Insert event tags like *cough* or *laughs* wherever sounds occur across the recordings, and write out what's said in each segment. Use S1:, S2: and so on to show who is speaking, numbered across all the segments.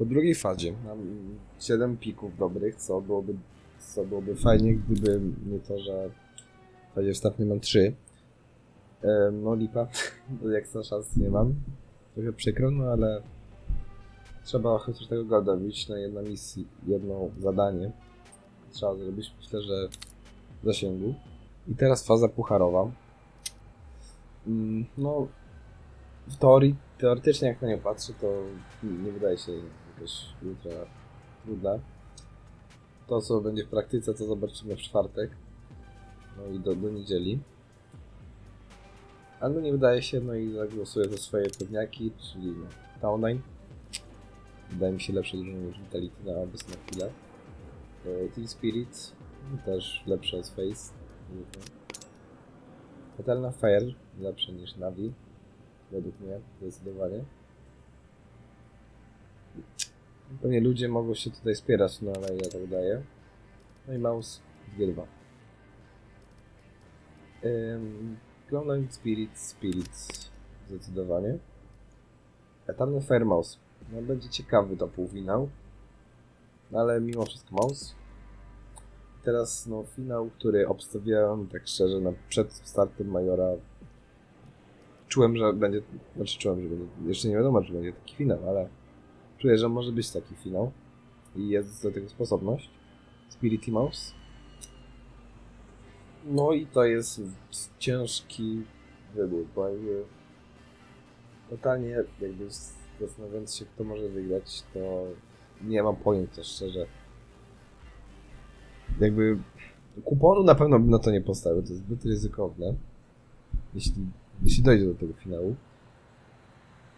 S1: Po drugiej fazie mam 7 pików dobrych, co byłoby, co byłoby fajnie, gdyby nie to, że w fazie wstępnej mam 3. No lipa, *laughs* jak to szans nie mam. Trochę przykro, no ale trzeba chociaż tego golda wbić na jedną misję, jedno zadanie. Trzeba zrobić, myślę, że w zasięgu. I teraz faza pucharowa. Mm, No, w teorii, teoretycznie jak na nią patrzę, to nie wydaje się jakaś ultra trudna. To, co będzie w praktyce, to zobaczymy w czwartek. No i do, do niedzieli. Ale nie wydaje się, no i zagłosuję za swoje pewniaki, czyli no, Townline. Wydaje mi się lepsze drużyny niż Vitality na obecną chwilę. E, Team Spirit też lepsze od Face. Fatalna Fire lepsze niż Navi. Według mnie, zdecydowanie. Pewnie ludzie mogą się tutaj spierać, no ale ja tak daję. No i Mouse 2-2. Ym, Clownline Spirit, Spirit zdecydowanie. Eternal Fire Mouse. No będzie ciekawy to półfinał. No ale mimo wszystko Mouse. Teraz no finał, który obstawiałem tak szczerze na przed startem Majora. Czułem, że będzie, znaczy czułem, że będzie, jeszcze nie wiadomo, czy będzie taki finał, ale czuję, że może być taki finał i jest do tego sposobność. Spirit i Mouse. No i to jest ciężki wybór, bo jakby totalnie jakby zastanawiając się, kto może wygrać, to nie mam pojęcia szczerze. Jakby kuponu na pewno bym na to nie postawił, to jest zbyt ryzykowne. Jeśli, jeśli dojdzie do tego finału.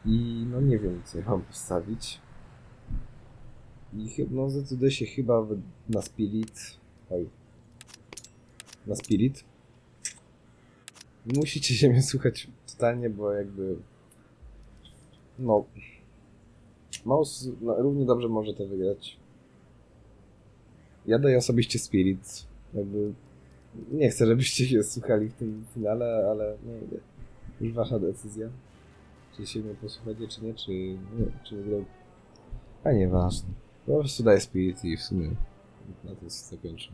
S1: I no nie wiem, co ja mam postawić. I chyba, no zdecyduję się chyba na Spirit. Oj. Na Spirit. Musicie się mnie słuchać totalnie, bo jakby. No. Mouse no, równie dobrze może to wygrać. Ja daję osobiście Spirit. Jakby. Nie chcę, żebyście się słuchali w tym finale, ale no, już wasza decyzja. Czy się mnie posłuchacie, czy nie, czy nie, czy w ogóle. A nieważne. Po prostu daję Spirit i w sumie na to zakończę.